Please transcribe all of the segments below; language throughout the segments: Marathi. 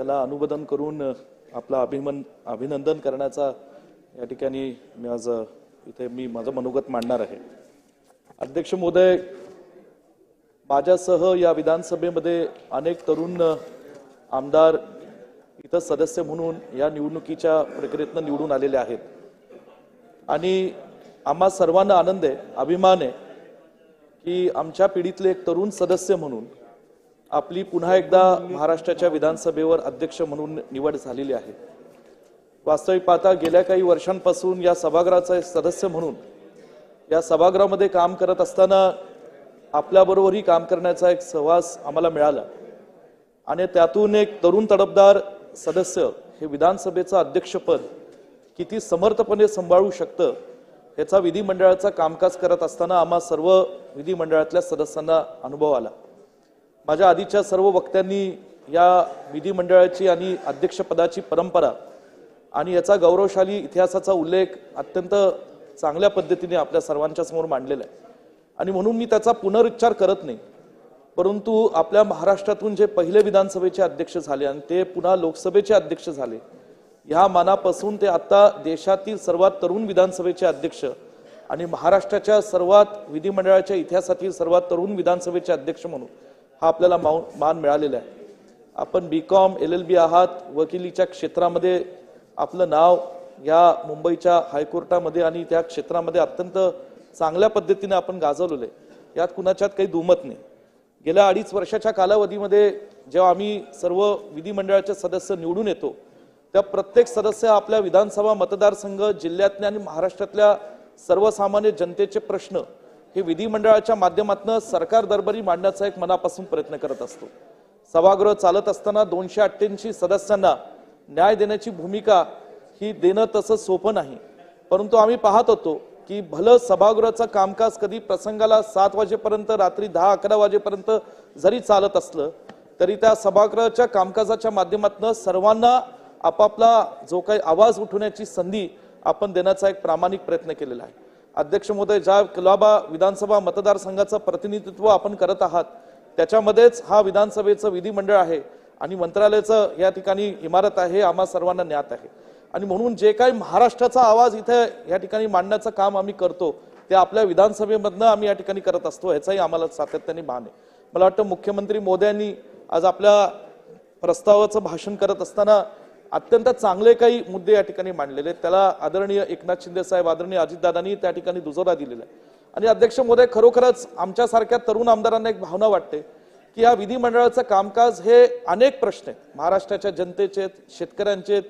त्याला अनुबोधन करून आपला अभिमन अभिनंदन करण्याचा या ठिकाणी मी आज इथे मी माझं मनोगत मांडणार आहे. अध्यक्ष महोदय माझ्यासह या विधानसभेमध्ये अनेक तरुण आमदार इथं सदस्य म्हणून या निवडणुकीच्या प्रक्रियेतनं निवडून आलेले आहेत. आणि आम्हा सर्वांना आनंद आहे अभिमान आहे की आमच्या पिढीतले एक तरुण सदस्य म्हणून आपली पुन्हा एकदा महाराष्ट्राच्या विधानसभेवर अध्यक्ष म्हणून निवड झालेली आहे. वास्तविक पाहता गेल्या काही वर्षांपासून या सभागृहाचा सदस्य म्हणून या सभागृहामध्ये काम करत असताना आपल्याबरोबरही काम करण्याचा एक सहवास आम्हाला मिळाला. आणि त्यातून एक तरुण तडफदार सदस्य हे विधानसभेचं अध्यक्षपद किती समर्थपणे सांभाळू शकतं ह्याचा विधिमंडळाचा कामकाज करत असताना आम्हा सर्व विधिमंडळातल्या सदस्यांना अनुभव आला. माझ्या आधीच्या सर्व वक्त्यांनी या विधिमंडळाची आणि अध्यक्षपदाची परंपरा आणि याचा गौरवशाली इतिहासाचा उल्लेख अत्यंत चांगल्या पद्धतीने आपल्या सर्वांच्या समोर मांडलेला आहे. आणि म्हणून मी त्याचा पुनरुच्चार करत नाही परंतु आपल्या महाराष्ट्रातून जे पहिले विधानसभेचे अध्यक्ष झाले आणि ते पुन्हा लोकसभेचे अध्यक्ष झाले ह्या मानापासून ते आता देशातील सर्वात तरुण विधानसभेचे अध्यक्ष आणि महाराष्ट्राच्या सर्वात विधिमंडळाच्या इतिहासातील सर्वात तरुण विधानसभेचे अध्यक्ष म्हणून हा आपल्याला माऊ मान मिळालेला आहे. आपण B com L L B आहात वकिलीच्या क्षेत्रामध्ये आपलं नाव या मुंबईच्या हायकोर्टामध्ये आणि त्या क्षेत्रामध्ये अत्यंत चांगल्या पद्धतीने आपण गाजवलेलं आहे. यात कुणाच्यात काही दुमत नाही. गेल्या अडीच वर्षाच्या कालावधीमध्ये जेव्हा आम्ही सर्व विधिमंडळाचे सदस्य निवडून येतो त्या प्रत्येक सदस्य आपल्या विधानसभा मतदारसंघ जिल्ह्यातल्या आणि महाराष्ट्रातल्या सर्वसामान्य जनतेचे प्रश्न हे विधिमंडळाच्या माध्यमातून सरकार दरबारी मांडण्याचा एक मनापासून प्रयत्न करत असतो. सभागृह चालत असताना दोनशे अठ्ठ्याऐंशी सदस्यांना न्याय देण्याची भूमिका ही देणं तसं सोपं नाही. परंतु आम्ही पाहत होतो की भलं सभागृहाचं कामकाज कधी प्रसंगाला सात वाजेपर्यंत रात्री दहा अकरा वाजेपर्यंत जरी चालत असलं तरी त्या सभागृहाच्या कामकाजाच्या माध्यमातून सर्वांना आपापला जो काही आवाज उठवण्याची संधी आपण देण्याचा एक प्रामाणिक प्रयत्न केलेला आहे. अध्यक्ष महोदय ज्या कुलाबा विधानसभा मतदारसंघाचं प्रतिनिधित्व आपण करत आहात त्याच्यामध्येच हा विधानसभेचं विधिमंडळ आहे आणि मंत्रालयाचं या ठिकाणी इमारत आहे आम्हा सर्वांना ज्ञात आहे. आणि म्हणून जे काही महाराष्ट्राचा आवाज इथे या ठिकाणी मांडण्याचं काम आम्ही करतो ते आपल्या विधानसभेमधनं आम्ही या ठिकाणी करत असतो ह्याचाही आम्हाला सातत्याने मान आहे. मला वाटतं मुख्यमंत्री मोदयांनी आज आपल्या प्रस्तावाचं भाषण करत असताना अत्यंत चांगले काही मुद्दे या ठिकाणी मांडलेले आहेत. त्याला आदरणीय एकनाथ शिंदे साहेब आदरणीय अजितदादांनी त्या ठिकाणी दुजोरा दिलेला आहे. आणि अध्यक्ष मोदय खरोखरच आमच्यासारख्या तरुण आमदारांना एक भावना वाटते की या विधिमंडळाचं कामकाज हे अनेक प्रश्न आहेत. महाराष्ट्राच्या जनतेचे आहेत, शेतकऱ्यांचे आहेत,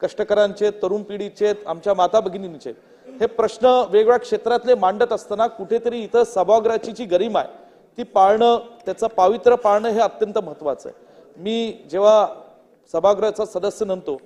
कष्टकऱ्यांचे तरुण पिढीचे आहेत, आमच्या माता भगिनींचे हे प्रश्न वेगवेगळ्या क्षेत्रातले मांडत असताना कुठेतरी इथं सभागृहाची जी गरिमा आहे ती पाळणं त्याचं पावित्र्य पाळणं हे अत्यंत महत्वाचं आहे. मी जेव्हा सभागृहाचा सदस्य नव्हतो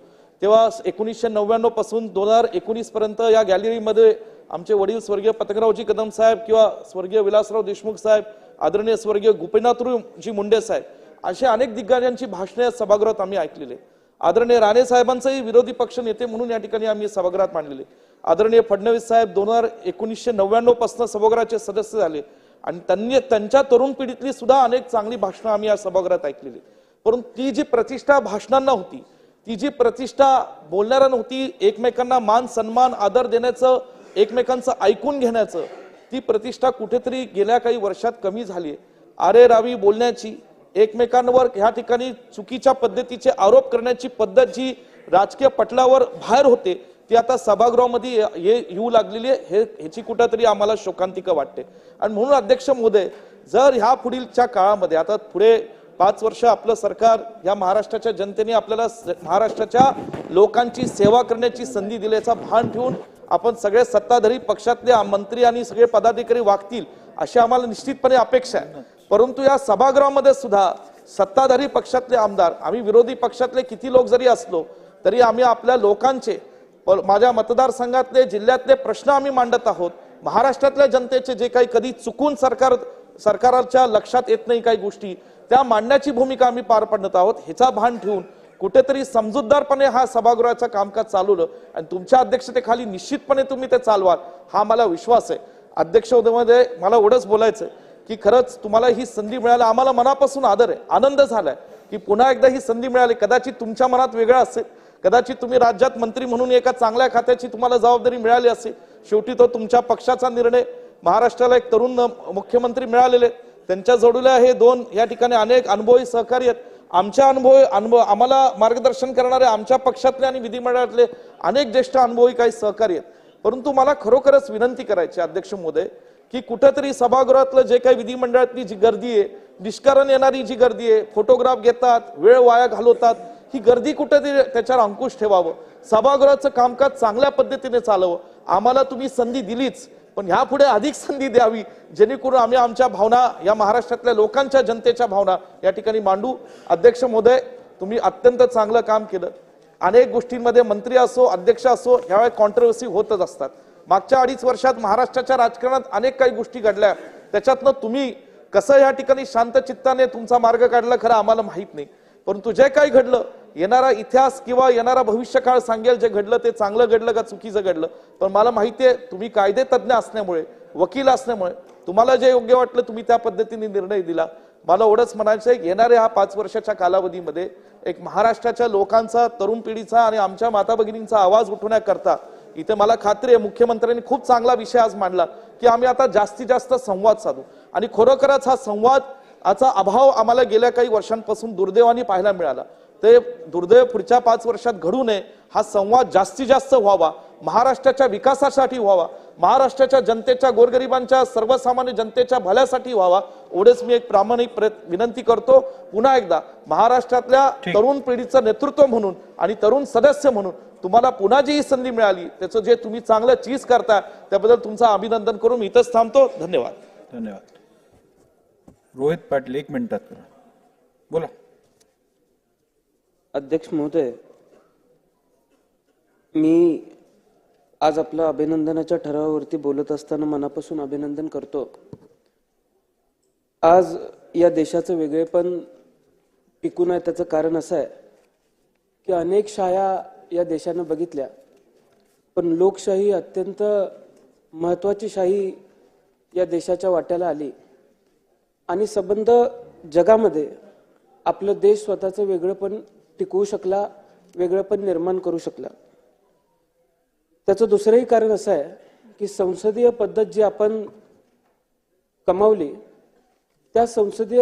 तेव्हा एकोणीसशे नव्याण्णवपासून दोन हजार एकोणीस पर्यंत या गॅलरीमध्ये आमचे वडील स्वर्गीय पतंगरावजी कदम साहेब किंवा स्वर्गीय विलासराव देशमुख साहेब आदरणीय स्वर्गीय गोपीनाथजी मुंडे साहेब अशा अनेक दिग्गजांची भाषणे या सभागृहात आम्ही ऐकलेले. आदरणीय राणे साहेबांचंही विरोधी पक्ष नेते म्हणून या ठिकाणी आम्ही सभागृहात मांडलेले. आदरणीय फडणवीस साहेब दोन हजार एकोणीसशे नव्याण्णवपासून सभागृहाचे सदस्य झाले आणि त्यांनी त्यांच्या तरुण पिढीतली सुद्धा अनेक चांगली भाषणं आम्ही या सभागृहात ऐकलेली. परंतु ती जी प्रतिष्ठा भाषणांना होती ती जी प्रतिष्ठा बोलणाऱ्यांना होती एकमेकांना मान सन्मान आदर देण्याचं एकमेकांचं ऐकून घेण्याचं ती प्रतिष्ठा कुठेतरी गेल्या काही वर्षात कमी झाली आहे. आरे रावी बोलण्याची एकमेकांवर ह्या ठिकाणी चुकीच्या पद्धतीचे आरोप करण्याची पद्धत जी राजकीय पटलावर बाहेर होते ती आता सभागृहामध्ये ये येऊ लागलेली आहे. हे ह्याची कुठंतरी आम्हाला शोकांतिका वाटते. आणि म्हणून अध्यक्ष महोदय जर ह्या पुढीलच्या काळामध्ये आता पुढे पाच वर्ष आपलं सरकार या महाराष्ट्राच्या जनतेने आपल्याला स- महाराष्ट्राच्या लोकांची सेवा करण्याची संधी दिल्याचा भान ठेवून आपण सगळे सत्ताधारी पक्षातले मंत्री आणि सगळे पदाधिकारी वागतील अशी आम्हाला निश्चितपणे अपेक्षा आहे. परंतु या सभागृहामध्ये सुद्धा सत्ताधारी पक्षातले आमदार आम्ही विरोधी पक्षातले किती लोक जरी असलो तरी आम्ही आपल्या लोकांचे माझ्या मतदारसंघातले जिल्ह्यातले प्रश्न आम्ही मांडत आहोत. महाराष्ट्रातल्या जनतेचे जे काही कधी चुकून सरकार सरकारच्या लक्षात येत नाही काही गोष्टी त्या मांडण्याची भूमिका आम्ही पार पाडत आहोत. ह्याचा भान ठेवून कुठेतरी समजूतदारपणे हा सभागृहाचं कामकाज चालवलं आणि तुमच्या अध्यक्षतेखाली निश्चितपणे तुम्ही ते चालवाल हा मला विश्वास आहे. अध्यक्षमध्ये मला एवढंच बोलायचं की खरंच तुम्हाला ही संधी मिळाली आम्हाला मनापासून आदर आहे आनंद झालाय की की पुन्हा एकदा ही संधी मिळाली. कदाचित तुमच्या मनात वेगळं असेल कदाचित तुम्ही राज्यात मंत्री म्हणून एका चांगल्या खात्याची तुम्हाला जबाबदारी मिळाली असेल. शेवटी तो तुमच्या पक्षाचा निर्णय महाराष्ट्राला एक तरुण मुख्यमंत्री मिळालेले. आहेत. त्यांच्या जोडीला हे दोन या ठिकाणी अनेक अनुभवी सहकारी आहेत. आमच्या अनुभव अनुभव आम्हाला मार्गदर्शन करणारे आमच्या पक्षातले आणि विधिमंडळातले अनेक ज्येष्ठ अनुभवी काही सहकारी आहेत. परंतु मला खरोखरच विनंती करायची अध्यक्ष महोदय की कुठंतरी सभागृहातलं जे काही विधिमंडळातली जी गर्दी आहे निष्कारण येणारी जी गर्दी आहे फोटोग्राफ घेतात वेळ वाया घालवतात ही गर्दी कुठेतरी त्याच्यावर अंकुश ठेवावं. सभागृहाचं कामकाज चांगल्या पद्धतीने चालवं. आम्हाला तुम्ही संधी दिलीच. पण ह्यापुढे अधिक संधी द्यावी जेणेकरून आम्ही आमच्या भावना या महाराष्ट्रातल्या लोकांच्या जनतेच्या भावना या ठिकाणी मांडू. अध्यक्ष महोदय तुम्ही अत्यंत चांगलं काम केलं. अनेक गोष्टींमध्ये मंत्री असो अध्यक्ष असो ह्यावेळी कॉन्ट्रवर्सी होतच असतात. मागच्या अडीच वर्षात महाराष्ट्राच्या राजकारणात अनेक काही गोष्टी घडल्या. त्याच्यातनं तुम्ही कसं या ठिकाणी शांत चित्ताने तुमचा मार्ग काढला खरं आम्हाला माहीत नाही. परंतु जे काही घडलं येणारा इतिहास किंवा येणारा भविष्यकाळ सांगेल जे घडलं ते चांगलं घडलं का चुकीचं घडलं. पण मला माहिती आहे तुम्ही कायदे तज्ज्ञ असल्यामुळे वकील असल्यामुळे तुम्हाला जे योग्य वाटलं तुम्ही त्या पद्धतीने निर्णय दिला. मला एवढंच म्हणायचं आहे येणाऱ्या हा पाच वर्षाच्या कालावधीमध्ये एक महाराष्ट्राच्या लोकांचा तरुण पिढीचा आणि आमच्या माता भगिनींचा आवाज उठवण्याकरता इथे मला खात्री आहे मुख्यमंत्र्यांनी खूप चांगला विषय आज मांडला की आम्ही आता जास्तीत जास्त संवाद साधू. आणि खरोखरच हा संवाद याचा अभाव आम्हाला गेल्या काही वर्षांपासून दुर्दैवाने पाहायला मिळाला. ते दुर्दैव पुढच्या पाच वर्षात घडू नये. हा संवाद जास्तीत जास्त व्हावा. महाराष्ट्राच्या विकासासाठी व्हावा. महाराष्ट्राच्या जनतेच्या गोरगरिबांच्या सर्वसामान्य जनतेच्या भल्यासाठी व्हावा. एवढेच मी एक प्रामाणिक विनंती करतो. पुन्हा एकदा महाराष्ट्रातल्या तरुण पिढीचं नेतृत्व म्हणून आणि तरुण सदस्य म्हणून तुम्हाला पुन्हा जी ही संधी मिळाली त्याचं जे तुम्ही चांगलं चीज करता त्याबद्दल तुमचं अभिनंदन करून मी इथंच थांबतो. धन्यवाद. धन्यवाद. रोहित पाटील एक मिनिटात बोला. अध्यक्ष महोदय मी आज आपल्या अभिनंदनाच्या ठरावावरती बोलत असताना मनापासून अभिनंदन करतो. आज या देशाचं वेगळेपण टिकून आहे त्याचं कारण असं आहे की अनेक शाळा या देशानं बघितल्या. पण लोकशाही अत्यंत महत्वाची शाही या देशाच्या वाट्याला आली. आणि संबंध जगामध्ये आपलं देश स्वतःचं वेगळं पण टिकवू शकला वेगळंपण निर्माण करू शकला. त्याचं दुसरंही कारण असं आहे की संसदीय पद्धत जी आपण कमावली त्या संसदीय